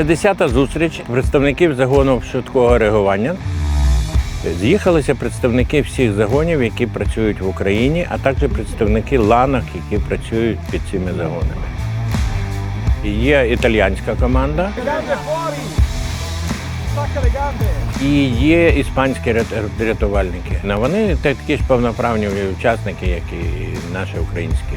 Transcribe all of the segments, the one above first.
Це десята зустріч представників загону швидкого реагування. З'їхалися представники всіх загонів, які працюють в Україні, а також представники ланок, які працюють під цими загонами. Є італіянська команда і є іспанські рятувальники. Ну, Вони такі ж повноправні учасники, як і наші українські.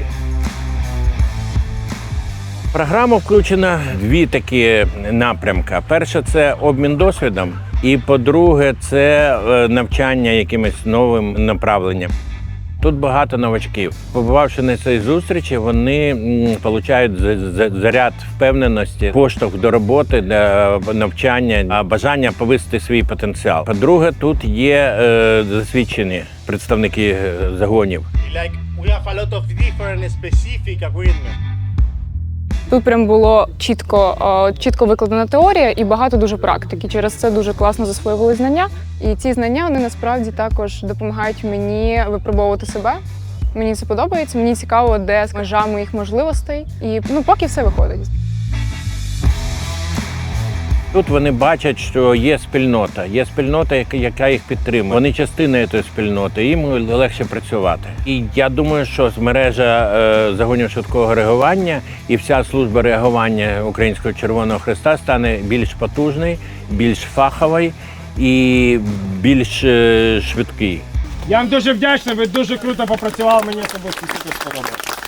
В програму включено дві такі напрямки. Перше це обмін досвідом, і по-друге, це е, навчання якимось новим направленням. Тут багато новачків. Побувавши на цій зустрічі, вони за- заряд впевненості, поштовх до роботи, для навчання, бажання повисити свій потенціал. По-друге, тут є е, засвідчені представники е, загонів. like we have a lot of different specific equipment. Тут прям було чітко, чітко викладена теорія і багато дуже практики. Через це дуже класно засвоювали знання. І ці знання вони насправді також допомагають мені випробовувати себе. Мені це подобається. Мені цікаво, де межа моїх можливостей. І ну поки все виходить. Тут вони бачать, що є спільнота, є спільнота, яка- їх підтримує. Вони частина цієї спільноти, їм легше працювати. І я думаю, що мережа е, загонів швидкого реагування і вся служба реагування Українського Червоного Христа стане більш потужний, більш фаховий і більш е, швидкий. Я вам дуже вдячний, ви дуже круто попрацювали, мені особисто сподобалося.